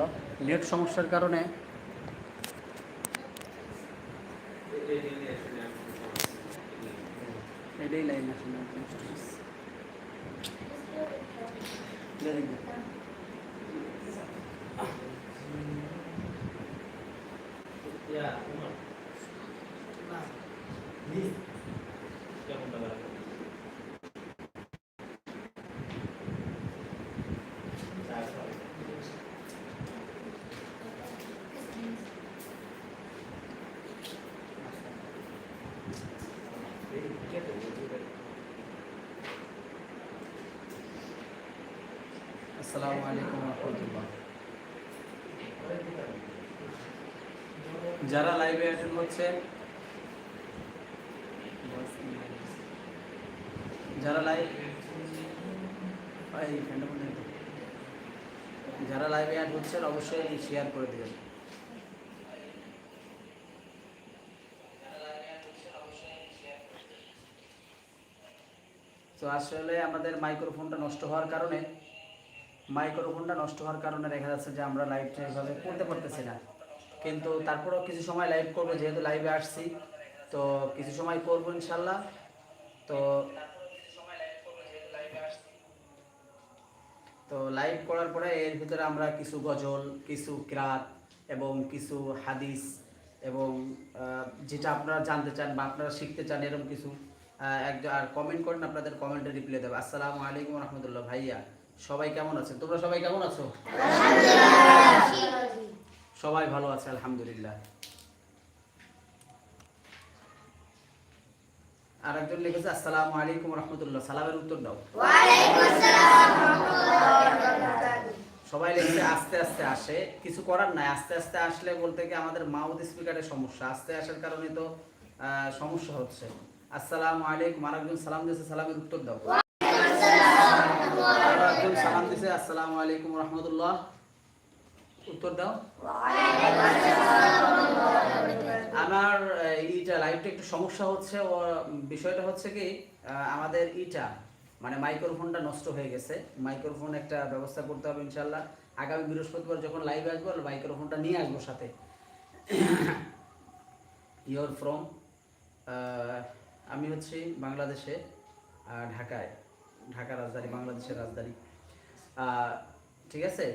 করল নেট সমস্যার কারণে এটাই লাইন আসলে। আসসালামু আলাইকুম রহমতুল্লাহ। যারা লাইভে অ্যাটেন্ড হচ্ছে, যারা লাইভ যারা লাইভে অ্যাড হচ্ছেন অবশ্যই শেয়ার করে দেবেন। তো আসলে আমাদের মাইক্রোফোনটা নষ্ট হওয়ার কারণে মাইক্রোফোনটা নষ্ট হওয়ার কারণে দেখা যাচ্ছে যে আমরা লাইভটা এভাবে করতে পারতেছি না। কিন্তু তারপরেও কিছু সময় লাইভ করব, যেহেতু লাইভে আসছি, তো কিছু সময় করব ইনশাল্লাহ। তো তো লাইভ করার পরে এর ভিতরে আমরা কিছু গজল, কিছু ক্রাত এবং কিছু হাদিস এবং যেটা আপনারা জানতে চান বা আপনারা শিখতে চান এরকম কিছু একজন আর কমেন্ট করেন, আপনাদের কমেন্টে রিপ্লাই দেবে। আসসালামু আলাইকুম রহমতুল্লাহ ভাইয়া। সবাই কেমন আছেন? তোমরা সবাই কেমন আছো? সবাই ভালো আছে, আলহামদুলিল্লাহ। আর একজন লিখেছে, আসসালামু আলাইকুম রহমতুল্লাহ। সালামের উত্তর দাও। সবাই লিখছে, আস্তে আস্তে আসে। কিছু করার নাই। আস্তে আস্তে আসলে বলতে কি আমাদের মাউথ স্পিকারের সমস্যা। আস্তে আসার কারণে তো সমস্যা হচ্ছে। আসসালামু আলাইকুম। আর একজন সালাম দিয়েছে, সালামের উত্তর দাও। আসসালামু আলাইকুম রহমতুল্লাহ। উত্তর দাও। আমার ইটা, লাইভটা একটু সমস্যা হচ্ছে, ও, বিষয়টা হচ্ছে কি আমাদের ইটা মানে মাইক্রোফোনটা নষ্ট হয়ে গেছে। মাইক্রোফোন একটা ব্যবস্থা করতে হবে ইনশাল্লাহ আগামী বৃহস্পতিবার যখন লাইভে আসব মাইক্রোফোনটা নিয়ে আসব সাথে। ইয়োর ফ্রম আমি হচ্ছি বাংলাদেশে ঢাকায়। ঢাকা রাজধানী, বাংলাদেশের রাজধানী। ঠিক আছে?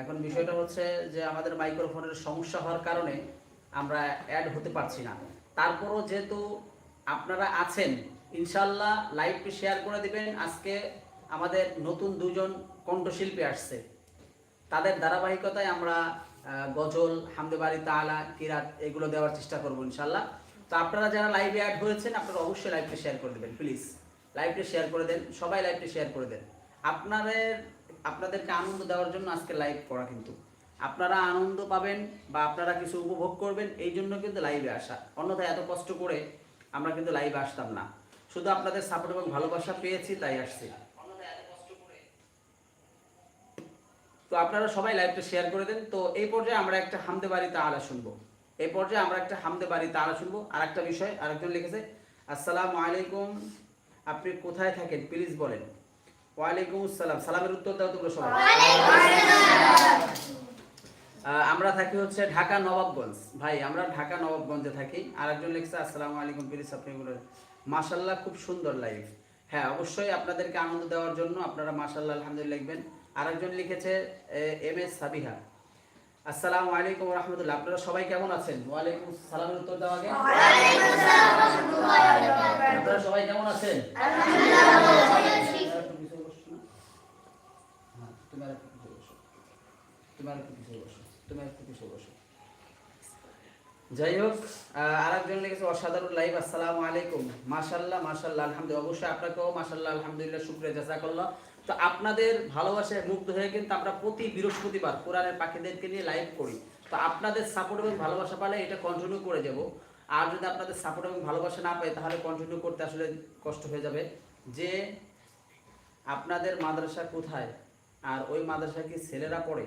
এখন বিষয়টা হচ্ছে যে আমাদের মাইক্রোফোনের সমস্যা হওয়ার কারণে আমরা অ্যাড হতে পারছি না। তারপরও যেহেতু আপনারা আছেন ইনশাল্লাহ লাইভটি শেয়ার করে দিবেন। আজকে আমাদের নতুন দুজন কণ্ঠশিল্পী আসছে। তাদের ধারাবাহিকতায় আমরা গজল, হামদে বাড়ি তালা, কিরাত এগুলো দেওয়ার চেষ্টা করব ইনশাল্লাহ তো আপনারা যারা লাইভে অ্যাড হয়েছেন, আপনারা অবশ্যই লাইভটি শেয়ার করে দেবেন প্লিজ লাইভটি শেয়ার করে দেন, সবাই লাইভটি শেয়ার করে দেন। আপনাদের আপনাদেরকে আনন্দ দেওয়ার জন্য আজকে লাইভ করা কিন্তু। আপনারা আনন্দ পাবেন বা আপনারা কিছু উপভোগ করবেন, এই জন্য কিন্তু লাইভে আসা। অন্যথায় এত কষ্ট করে আমরা কিন্তু লাইভে আসতাম না। শুধু আপনাদের সাপোর্ট এবং ভালোবাসা পেয়েছি, তাই আসছি। তো আপনারা সবাই লাইভটা শেয়ার করে দেন। তো এই পর্যায়ে আমরা একটা হামদে বাড়িতে আলা শুনব। এই পর্যায়ে আমরা একটা হামদে বাড়িতে আলা শুনব। আর একটা বিষয়, আরেকজন লিখেছে, আসসালামু আলাইকুম আপনি কোথায় থাকেন? প্লিজ বলেন। ওয়ালাইকুম আসসালাম। সালামের উত্তর দাও তোমরা সবাই। আমরা থাকি হচ্ছে ঢাকা নবাবগঞ্জ। ভাই আমরা ঢাকা নবাবগঞ্জে থাকি। আর একজন লিখছে আসসালামু আলাইকুম প্লিজ আপনি বলেন মাশাল্লাহ খুব সুন্দর লাইফ হ্যাঁ অবশ্যই আপনাদেরকে আনন্দ দেওয়ার জন্য আপনারা মাশাল্লাহ আলহামদুলিল্লাহ লিখবেন। আরেকজন লিখেছে এম এস সাবিহা। আসসালামু আলাইকুম আপনারা সবাই কেমন আছেন? ওয়ালাইকুম সালামের উত্তর আপনারা সবাই কেমন আছেন। যাই হোক আর একজন লিখেছে অসাধারণ লাইভ আসসালামু আলাইকুম। মাশাল্লাহ মাশাল্লাহ আলহামদুলিল্লাহ। অবশ্যই আপনাকেও মাশাল্লাহ আলহামদুলিল্লাহ, শুক্রিয়া, জাজাকাল্লাহ। তো আপনাদের ভালোবাসায় মুগ্ধ হয়ে কিন্তু আমরা প্রতি বৃহস্পতিবার কোরআনের পাখিদেরকে নিয়ে লাইভ করি। তো আপনাদের সাপোর্ট এবং ভালোবাসা পালে এটা কন্টিনিউ করে যাব। আর যদি আপনাদের সাপোর্ট এবং ভালোবাসা না পাই তাহলে কন্টিনিউ করতে আসলে কষ্ট হয়ে যাবে। যে আপনাদের মাদ্রাসা কোথায়? আর ওই মাদ্রাসা কি ছেলেরা পড়ে?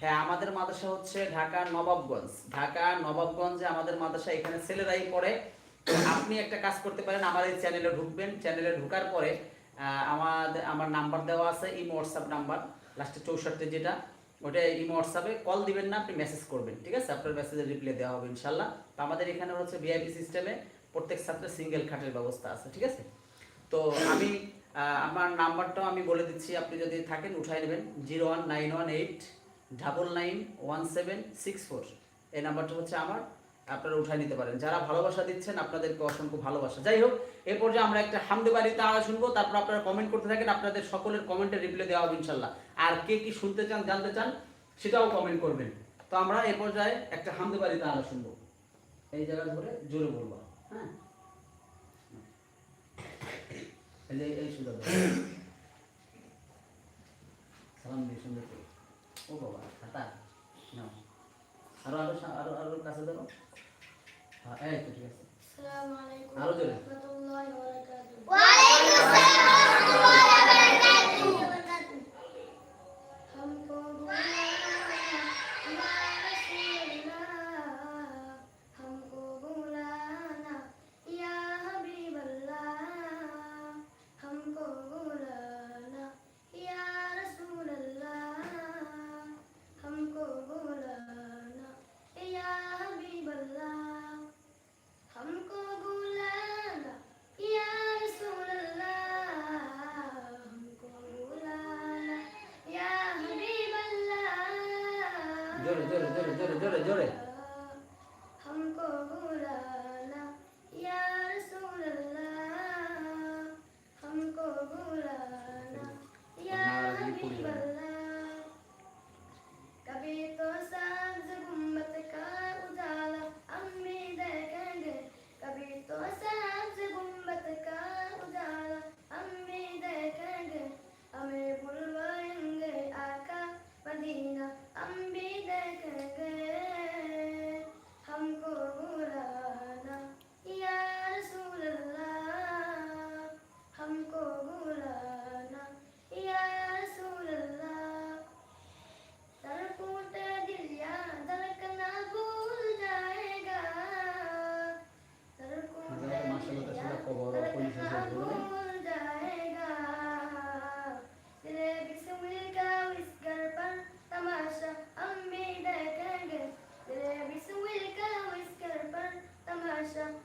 হ্যাঁ আমাদের মাদ্রাসা হচ্ছে ঢাকা, নবাবগঞ্জ। ঢাকা, নবাবগঞ্জে আমাদের মাদ্রাসা, এখানে ছেলেরাই পড়ে। আপনি একটা কাজ করতে পারেন, আমার এই চ্যানেলে ঢুকবেন। চ্যানেলে ঢোকার পরে আমাদের, আমার নাম্বার দেওয়া আছে, এই হোয়াটসঅ্যাপ নাম্বার লাস্টে চৌষট্টি যেটা, ওটা ইমো হোয়াটসঅ্যাপে কল দিবেন না, আপনি মেসেজ করবেন, ঠিক আছে? আপনার মেসেজের রিপ্লাই দেওয়া হবে, ইনশাল্লাহ। তো আমাদের এখানে হচ্ছে ভিআইপি সিস্টেমে প্রত্যেক ছাত্রের সিঙ্গেল খাটের ব্যবস্থা আছে, ঠিক আছে? তো আমি আমার নাম্বারটাও আমি বলে দিচ্ছি, আপনি যদি থাকেন উঠাই নেবেন zero one nine one eight double nine one seven six four এই নাম্বারটা হচ্ছে আমার। আপনারা উঠাই নিতে পারেন। যারা ভালোবাসা দিচ্ছেন, আপনাদেরকে অসংখ্য ভালোবাসা। যাই হোক এই পর্যায়ে আমরা একটা হামদে বাড়িতে আওয়াজ শুনব, তারপর আপনারা কমেন্ট করতে থাকেন, আপনাদের সকলের কমেন্টের রিপ্লাই দেওয়া হবে ইনশাল্লাহ আর কে কি শুনতে চান, জানতে চান, সেটাও কমেন্ট করবেন। তো আমরা এই পর্যায়ে একটা হামদে বাড়িতে আওয়াজ শুনব। এই জায়গা ধরে জোরে বলব। হ্যাঁ? ও বাবা আরও আরও আরও আরও কাছে ধরো। হ্যাঁ এই তো ঠিক আছে আসসালামু আলাইকুম আরও জোরে। ওয়া বারাকাতুহু আসসালাম ওয়া পড়ে যাবে casa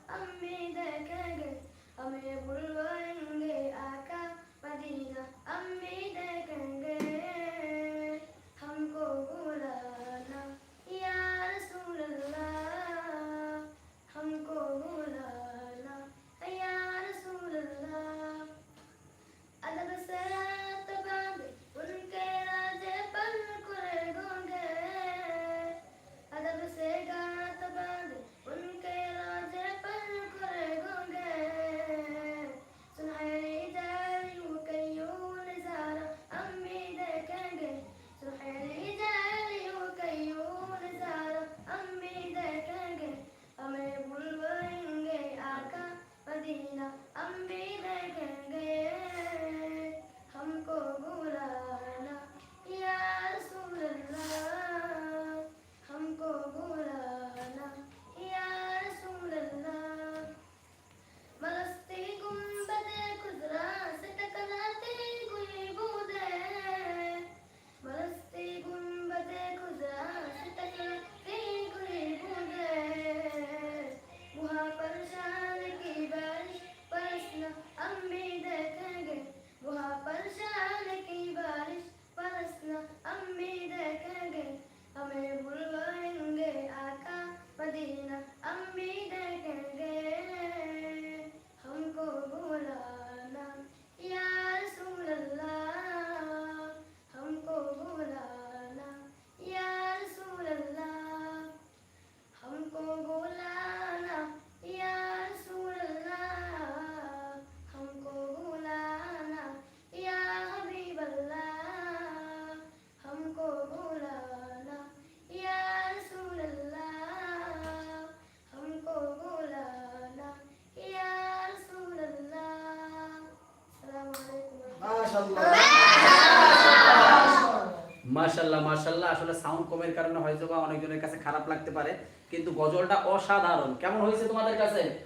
মাশাল্লাহ মাশাল্লাহ আসলে সাউন্ড কমের কারণে হয়তো বা অনেকজনের কাছে খারাপ লাগতে পারে কিন্তু গজলটা অসাধারণ। কেমন হয়েছে তোমাদের কাছে?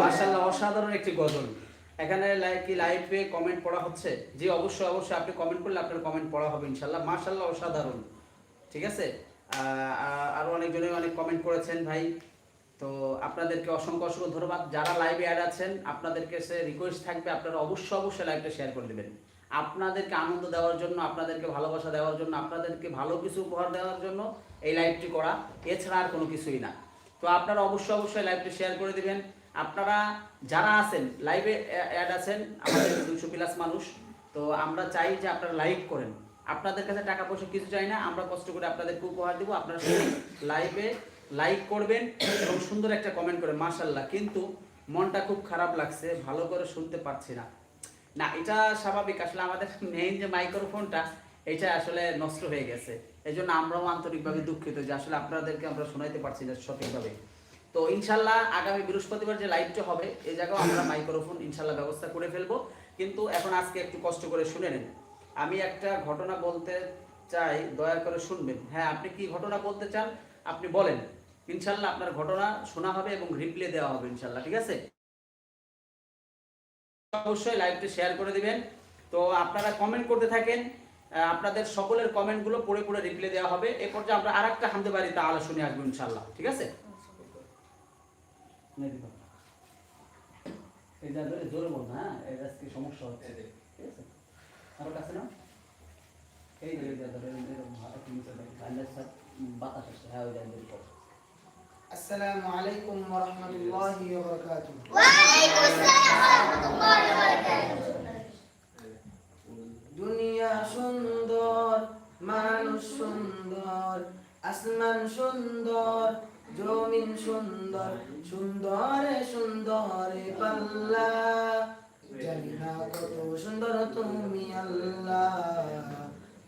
মাশাল্লাহ অসাধারণ একটি গজল। এখানে কি লাইভে কমেন্ট পড়া হচ্ছে? জি অবশ্যই অবশ্যই। আপনি কমেন্ট করলে আপনার কমেন্ট পড়া হবে ইনশাল্লাহ মাশাল্লাহ অসাধারণ। ঠিক আছে? আহ, আ- আরও অনেকজনে অনেক কমেন্ট করেছেন ভাই। তো আপনাদেরকে অসংখ্য অসংখ্য ধন্যবাদ। যারা লাইভে অ্যাড আছেন, আপনাদেরকে সে রিকোয়েস্ট থাকবে, আপনারা অবশ্যই অবশ্যই লাইভটা শেয়ার করে দেবেন। আপনাদেরকে আনন্দ দেওয়ার জন্য, আপনাদেরকে ভালোবাসা দেওয়ার জন্য, আপনাদেরকে ভালো কিছু উপহার দেওয়ার জন্য এই লাইভটি করা। এছাড়া আর কোনো কিছুই না। তো আপনারা অবশ্যই অবশ্যই লাইভটি শেয়ার করে দিবেন। আপনারা যারা আছেন লাইভে অ্যাড আছেন, আমাদের দুশো প্লাস মানুষ, তো আমরা চাই যে আপনারা লাইভ করেন। আপনাদের কাছে টাকা পয়সা কিছু চাই না, আমরা কষ্ট করে আপনাদেরকে উপহার দিব। আপনারা লাইভে লাইক করবেন এবং সুন্দর একটা কমেন্ট করে মাশাল্লাহ কিন্তু মনটা খুব খারাপ লাগছে, ভালো করে শুনতে পাচ্ছি না। না, এটা স্বাভাবিক। আসলে আমাদের মেইন যে মাইক্রোফোনটা এটা আসলে নষ্ট হয়ে গেছে। এই জন্য আমরাও আন্তরিকভাবে দুঃখিত যে আসলে আপনাদেরকে আমরা শোনাইতে পারছি না সঠিকভাবে। তো ইনশাল্লাহ আগামী বৃহস্পতিবার যে লাইভটা হবে এই জায়গাও আমরা মাইক্রোফোন ইনশাল্লাহ ব্যবস্থা করে ফেলব। কিন্তু এখন আজকে একটু কষ্ট করে শুনে নেন। আমি একটা ঘটনা বলতে চাই, দয়া করে শুনবেন। হ্যাঁ আপনি কি ঘটনা বলতে চান? আপনি বলেন ইনশাল্লাহ আপনার ঘটনা শোনা হবে এবং রিপ্লে দেওয়া হবে ইনশাল্লাহ ঠিক আছে অবশ্যই লাইভটি শেয়ার করে দিবেন তো আপনারা কমেন্ট করতে থাকেন আপনাদের সকলের কমেন্টগুলো পড়ে পড়ে রিপ্লে দেওয়া হবে এ পর্যায়ে আমরা আর একটা হামদে বাড়িতে আলো শুনে আসব ইনশাল্লাহ ঠিক আছে এটা ধরে জোরে বল না এটা আজকে সমস্যা হচ্ছে ঠিক আছে কাছে না এই যে এটা ধরে এরকম হাতে নিচে দেখি বাতাস আসছে। হ্যাঁ ওইটা বের আসসালামু আলাইকুম ওয়া রাহমাতুল্লাহি ওয়া বারাকাতুহু ওয়া আলাইকুম আসসালাম ওয়া রাহমাতুল্লাহি ওয়া বারাকাতুহু দুনিয়া সুন্দর, মানুষ সুন্দর, আসমান সুন্দর, জমিন সুন্দর, সুন্দরে সুন্দরে পাল্লা। জানি না কত সুন্দর তুমি আল্লাহ।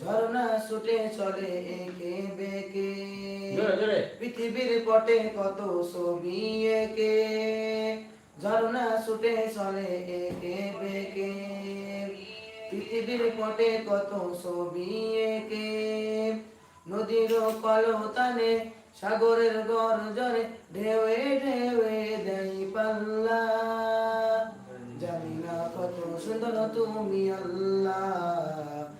ঝর্ণা ছুটে চলে একে বেকে। পৃথিবীর পটে কত ছবি একে। ঝর্ণা ছুটে চলে একে বেকে। পৃথিবীর পটে কত ছবি একে। নদীর কলতানে সাগরের গর্জনে ঢেউয়ে ঢেউয়ে দেই পাল্লা। জানি না কত সুন্দর তুমি আল্লাহ।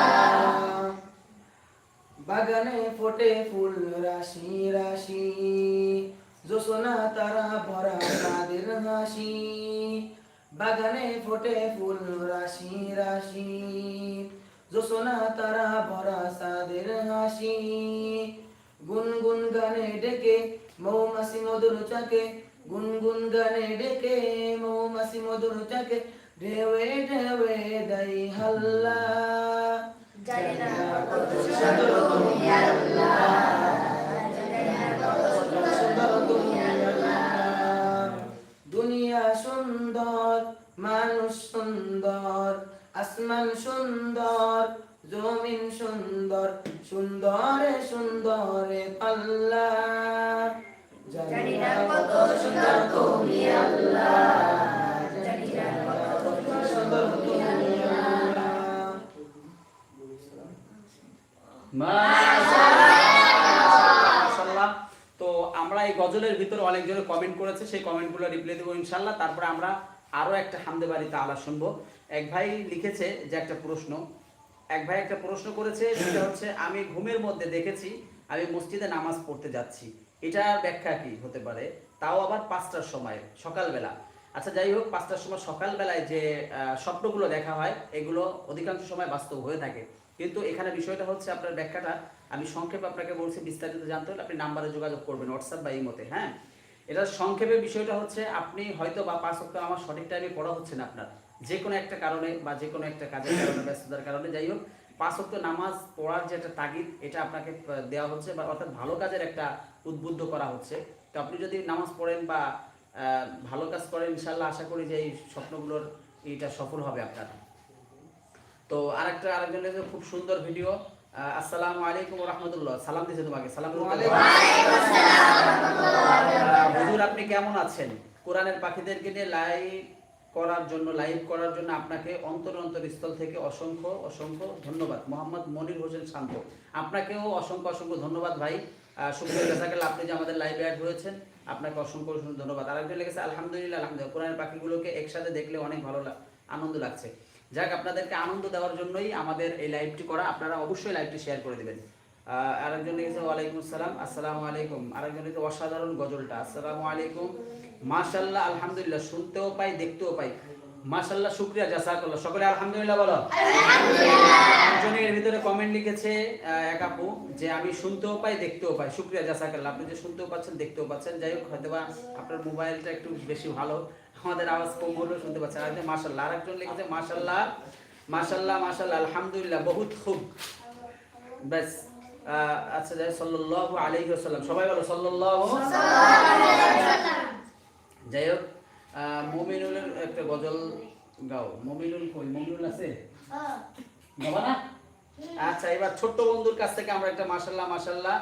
বাগানে ফোটে ফুল রাশি রাশি। জোসনা তারা ভরা তাদের হাসি। বাগানে ফোটে ফুল রাশি রাশি। জোসনা তারা ভরা সাদের হাসি। গুনগুন গানে ডেকে মৌমাছি মধুর চাকে। গুনগুন গানে ডেকে মৌমাছি মধুর চাকে। ঢেউয়ে ঢেউয়ে দেয় হাল্লা। জানি না কত তুমি দুনিয়া সুন্দর, মানুষ সুন্দর, আসমান সুন্দর, জমিন সুন্দর, সুন্দরে সুন্দরে পাল্লা। অনেকজনে কমেন্ট করেছে, সেই কমেন্টগুলো রিপ্লাই দেবো ইনশাল্লাহ। তারপরে আমরা আরও একটা হামদে বাড়িতে আলা শুনব। এক ভাই লিখেছে যে একটা প্রশ্ন। এক ভাই একটা প্রশ্ন করেছে, সেটা হচ্ছে, আমি ঘুমের মধ্যে দেখেছি, আমি মসজিদে নামাজ পড়তে যাচ্ছি। এটার ব্যাখ্যা কি হতে পারে? তাও আবার পাঁচটার সময়, সকালবেলা। আচ্ছা যাই হোক, পাঁচটার সময় সকালবেলায় যে স্বপ্নগুলো দেখা হয়, এগুলো অধিকাংশ সময় বাস্তব হয়ে থাকে। কিন্তু এখানে বিষয়টা হচ্ছে আপনার ব্যাখ্যাটা। আমি সংক্ষেপে আপনাকে বলছি, বিস্তারিত জানতে হলে আপনি নাম্বারে যোগাযোগ করবেন হোয়াটসঅ্যাপ বা ইমোতে হ্যাঁ? এটা সংক্ষেপে বিষয়টা হচ্ছে আপনি হয়তো বা পাঁচ সপ্তাহ আমার সঠিক টাইমে পড়া হচ্ছে না আপনার। যে কোনো একটা কারণে বা যে কোনো একটা কাজের কারণে ব্যস্ততার কারণে যাই হোক পাঁচ সপ্তাহ নামাজ পড়ার যে একটা তাগিদ এটা আপনাকে দেওয়া হচ্ছে বা অর্থাৎ ভালো কাজের একটা উদ্বুদ্ধ করা হচ্ছে। তো আপনি যদি নামাজ পড়েন বা ভালো কাজ করেন ইনশাল্লাহ আশা করি যে এই স্বপ্নগুলোর এটা সফল হবে আপনার। তো আরেকটা আরেকজন লিখেছে, খুব সুন্দর ভিডিও আসসালামু আলাইকুম রহমতুল্লাহ সালাম দিয়েছে তোমাকে। সালাম হুজুর আপনি কেমন আছেন? কোরআনের পাখিদেরকে নিয়ে লাইভ করার জন্য লাইভ করার জন্য আপনাকে অন্তর অন্তর স্থল থেকে অসংখ্য অসংখ্য ধন্যবাদ। মোহাম্মদ মনির হোসেন শান্ত। আপনাকেও অসংখ্য অসংখ্য ধন্যবাদ ভাই। শুক্রিয়া জাজাকাল্লাহ আপনি যে আমাদের লাইভে অ্যাড হয়েছেন আপনাকে অসংখ্য অসংখ্য ধন্যবাদ। আরেকজন লেগেছে আলহামদুলিল্লাহ আলহামদুলিল্লাহ। কোরআনের পাখিগুলোকে একসাথে দেখলে অনেক ভালো আনন্দ লাগছে। যাক আপনাদেরকে আনন্দ দেওয়ার জন্যই আমাদের এই লাইভটি করা। আপনারা অবশ্যই লাইভটি শেয়ার করে দেবেন। আরেকজন লিখেছে ওয়ালাইকুম আসসালাম আসসালামু আলাইকুম। আরেকজন লিখেছে অসাধারণ গজলটা। আসসালামু আলাইকুম। মাশাল্লাহ আলহামদুলিল্লাহ শুনতেও পাই দেখতেও পাই। মাশাল্লাহ শুক্রিয়া জাসা জাসাকাল্লাহ সকলে আলহামদুলিল্লাহ বলো। একজনের ভিতরে কমেন্ট লিখেছে এক আপু যে আমি শুনতেও পাই দেখতেও পাই। শুক্রিয়া জাসা জাসাকাল্লাহ আপনি যে শুনতেও পাচ্ছেন দেখতেও পাচ্ছেন। যাই হোক হয়তো বা আপনার মোবাইলটা একটু বেশি ভালো। আমাদের আওয়াজ কম হলেও শুনতে পাচ্ছেন। আরেকজন মাশাল্লাহ আরেকজন লিখেছে মাশাল্লাহ মাশাল্লাহ মাশাল্লাহ আলহামদুলিল্লাহ বহুত খুব। ব্যাস আচ্ছা যাই আলাইহি ওয়াসাল্লাম। সবাই বলো সাল্লাল্লাহু যাই হোক মমিনুলের একটা গজল গাও। মমিনুল কই? মমিনুল আছে? গাবা না? আচ্ছা এবার ছোট্ট বন্ধুর কাছ থেকে আমরা একটা মাশাল্লাহ মাশাল্লাহ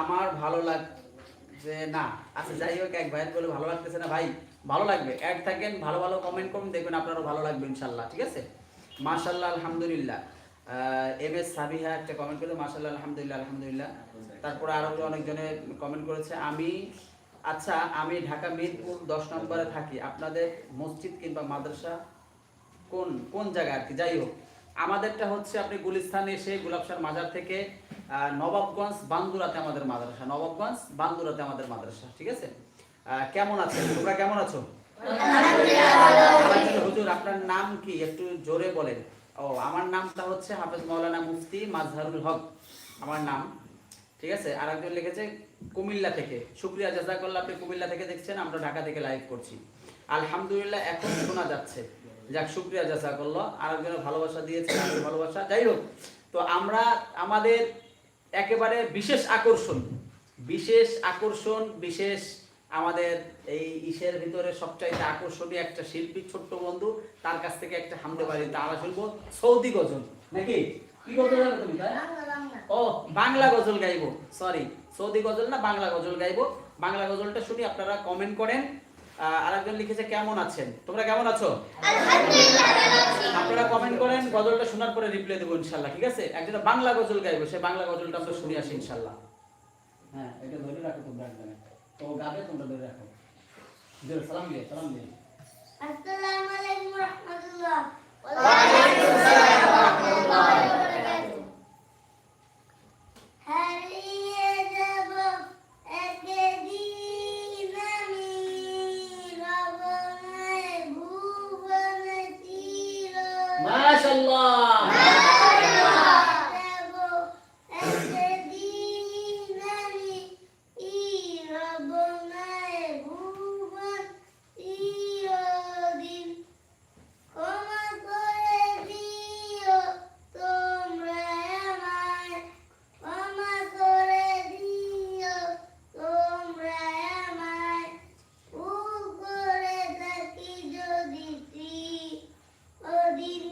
আমার ভালো লাগছে না। আচ্ছা যাই হোক এক ভাইয়ের বলে ভালো লাগতেছে না ভাই? ভালো লাগবে। এক থাকেন, ভালো ভালো কমেন্ট করুন, দেখবেন আপনারও ভালো লাগবে ইনশাল্লাহ, ঠিক আছে? মাশাল্লাহ, আলহামদুলিল্লাহ। এম এস সাবিহা একটা কমেন্ট করে মাশাল্লাহ, আলহামদুলিল্লাহ আলহামদুলিল্লাহ। তারপরে আরও অনেকজনে কমেন্ট করেছে, আমি আচ্ছা আমি ঢাকা মিরপুর দশ নম্বরে থাকি। আপনাদের মসজিদ কিংবা মাদ্রাসা কোন কোন জায়গায় আর কি? যাই হোক, আমাদেরটা হচ্ছে আপনি গুলিস্তানে এসে গুলাবশার মাজার থেকে নবাবগঞ্জ বান্দুরাতে আমাদের মাদ্রাসা, নবাবগঞ্জ বান্দুরাতে আমাদের মাদ্রাসা, ঠিক আছে? কেমন আছেন তোমরা কেমন আছো? আচ্ছা, হুজুর আপনার নাম কি? একটু জোরে বলেন। ও আমার নামটা হচ্ছে হাফেজ মাওলানা মুফতি মাজহারুল হক। আমার নাম ঠিক আছে? আর একজন লিখেছে কুমিল্লা থেকে। শুক্রিয়া জাজাকাল্লাহ আপনি কুমিল্লা থেকে দেখছেন আমরা ঢাকা থেকে লাইভ করছি। আলহামদুলিল্লাহ এখন শোনা যাচ্ছে। যাক শুক্রিয়া জাজাকাল্লাহ। আর একজনের ভালোবাসা দিয়েছে ভালোবাসা। যাই হোক তো আমরা আমাদের একেবারে বিশেষ আকর্ষণ বিশেষ আকর্ষণ বিশেষ আমাদের এই ইসের ভিতরে সবচাইতে আকর্ষণীয় একটা শিল্পী ছোট্ট বন্ধু তার কাছ থেকে একটা হামদে বাড়ি তারা শুনব। সৌদি গজল নাকি? কি জানো তুমি ও বাংলা গজল গাইবো সরি সৌদি গজল না বাংলা গজল গাইবো। বাংলা গজলটা শুনি আপনারা কমেন্ট করেন। আহ, আরেকজন লিখেছে কেমন আছেন? তোমরা কেমন আছো? আপনারা কমেন্ট করেন গজলটা শোনার পরে রিপ্লাই দেবো ইনশাল্লাহ ঠিক আছে? একজন বাংলা গজল গাইবো সে বাংলা গজলটা আমরা শুনে আসি ইনশাল্লাহ হ্যাঁ এটা ধরে রাখো তোমরা একজনে। তো গাবে তোমরা ধরে রাখো। জোরে সালাম দিয়ে সালাম দিয়ে। আসসালামু আলাইকুম রহমতুল্লাহ। হারিয়ে যাব একদিন আমি রবনায় ভুবন চির মাশাআল্লাহ যাব একদিন আমি রবনায় ভুবন চিরদিন ক্ষমা করে দিও তোমরা আমায় ক্ষমা করে দিও তোমরা আমায় ভুল করে থাকি যদি ওদিন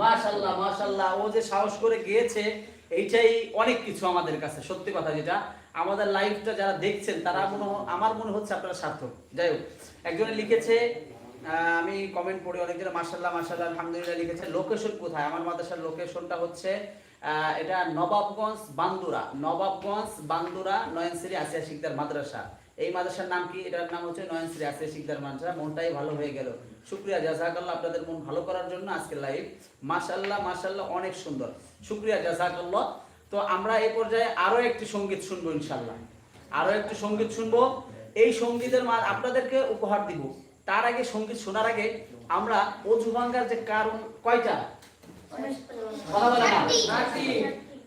মাশাল্লাহ মাশাল্লাহ ও যে সাহস করে গিয়েছে, এইটাই অনেক কিছু আমাদের কাছে, সত্যি কথা যেটা। আমাদের লাইফটা যারা দেখছেন, তারা মনে আমার মনে হচ্ছে আপনারা সার্থক। যাই হোক, একজনে লিখেছে আমি কমেন্ট পড়ি অনেকজন মার্শাল্লাহ মার্শাল্লাহ আলহামদুলিল্লাহ লিখেছে লোকেশন কোথায়? আমার মাদ্রাসার লোকেশনটা হচ্ছে এটা নবাবগঞ্জ বান্দুরা নবাবগঞ্জ বান্দুরা নয়নশ্রী আসিয়া শিকদার মাদ্রাসা। এই মাদ্রাসার নাম কি? এটার নাম হচ্ছে নয়নশ্রী আসিয়া শিকদার মাদ্রাসা। মনটাই ভালো হয়ে গেল। শুক্রিয়া, জাজাকাল্লাহ আপনাদের মন ভালো করার জন্য আজকে লাইভ মাশাল্লাহ মাশাল্লাহ অনেক সুন্দর। শুক্রিয়া, জাজাকাল্লাহ। তো আমরা এই পর্যায়ে আরও একটি সংগীত শুনব ইনশাল্লাহ আরও একটি সংগীত শুনব। এই সঙ্গীতের মা আপনাদেরকে উপহার দিব। তার আগে সংগীত শোনার আগে আমরা অজু ভাঙ্গার যে কারণ কয়টা?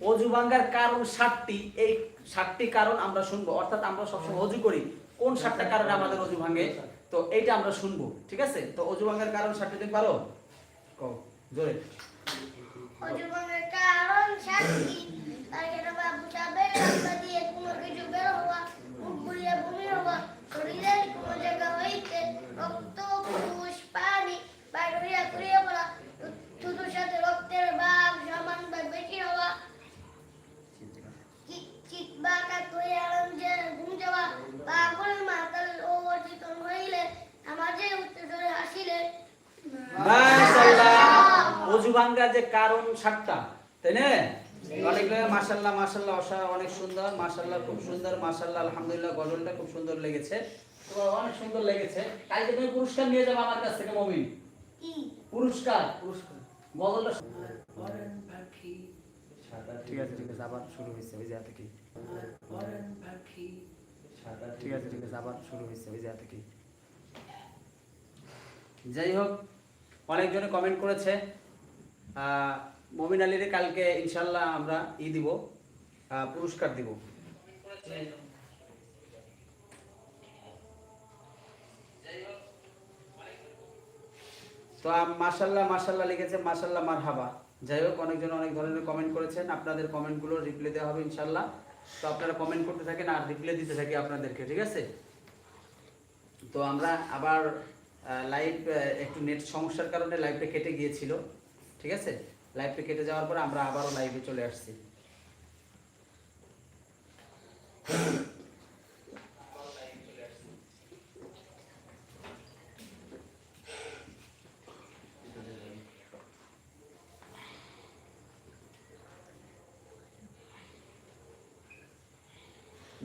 অজু ভাঙ্গার কারণ সাতটি এই সাতটি কারণ আমরা শুনব। অর্থাৎ আমরা সবসময় অজু করি। কোন সাতটা কারণে আমাদের অজু ভাঙে? তো এইটা আমরা শুনব। ঠিক আছে? তো অজু ভাঙ্গার কারণ সাতটি তুমি পারো? জোরে। কারণ যে কারণ ষাটটা তাই না? অনেক মাশাল্লাহ মাশাল্লাহ অসা অনেক সুন্দর মাশাল্লাহ খুব সুন্দর মাশাল্লাহ আলহামদুলিল্লাহ গজলটা খুব সুন্দর লেগেছে। অনেক সুন্দর লেগেছে। কালকে তুমি পুরস্কার নিয়ে যাবে আমার কাছ থেকে মমিন? পুরস্কার পুরস্কার। গজলটা ঠিক আছে ঠিক আছে আবার শুরু হয়েছে ওই জায়গা থেকে ঠিক আছে ঠিক আছে আবার শুরু হয়েছে ওই জায়গা থেকে যাই হোক অনেকজনে কমেন্ট করেছে। মমিন আলীর কালকে ইনশাল্লাহ আমরা ই দিব পুরস্কার দিব। তো মাশাল্লাহ মাশাল্লাহ লিখেছে, মাশাল্লাহ মারহাবা। যাই হোক, অনেকজন অনেক ধরনের কমেন্ট করেছেন, আপনাদের কমেন্টগুলো রিপ্লাই দেওয়া হবে ইনশাল্লাহ। তো আপনারা কমেন্ট করতে থাকেন আর রিপ্লাই দিতে থাকি আপনাদেরকে, ঠিক আছে? তো আমরা আবার লাইভ একটু নেট সমস্যার কারণে লাইভটা কেটে গিয়েছিল। ঠিক আছে? লাইভটা কেটে যাওয়ার পরে আমরা আবারও লাইভে চলে আসছি।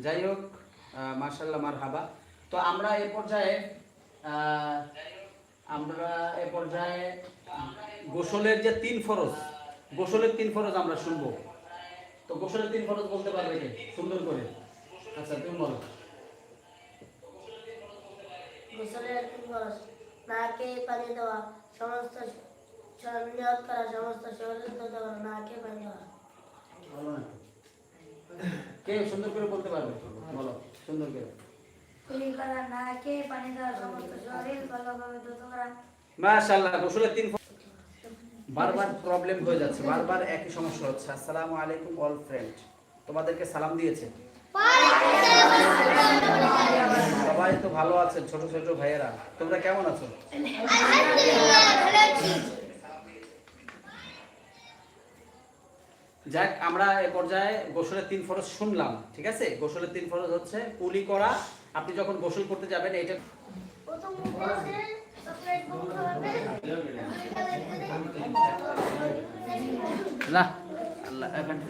যাই হোক মার্শাল্লাহ মার হাবা তো আমরা এ পর্যায়ে আমরা এ পর্যায়ে গোসলের যে তিন ফরজ গোসলের তিন ফরজ আমরা শুনব। তো গোসলের তিন ফরজ বলতে পারবে কে? সুন্দর করে। আচ্ছা তুমি বলো। গোসলের খরচ নাকে পানি দেওয়া সমস্ত নিয়ত করা সমস্ত শরীর দেওয়া নাকে পানি দেওয়া। বলো না। কে সুন্দর করে বলতে পারবে? বলো সুন্দর করে। মাশাআল্লাহ গোসলের তিন। বারবার প্রবলেম হয়ে যাচ্ছে, বারবার একই সমস্যা হচ্ছে। আসসালামু আলাইকুম অল ফ্রেন্ড তোমাদেরকে সালাম দিয়েছে। সবাই তো ভালো আছেন, ছোট ছোট ভাইয়েরা। তোমরা কেমন আছো? যাক, আমরা এ পর্যায়ে গোসলের তিন ফরজ শুনলাম, ঠিক আছে? গোসলের তিন ফরজ হচ্ছে কুলি করা। আপনি যখন গোসল করতে যাবেন এটা 嗯好的好的来来来。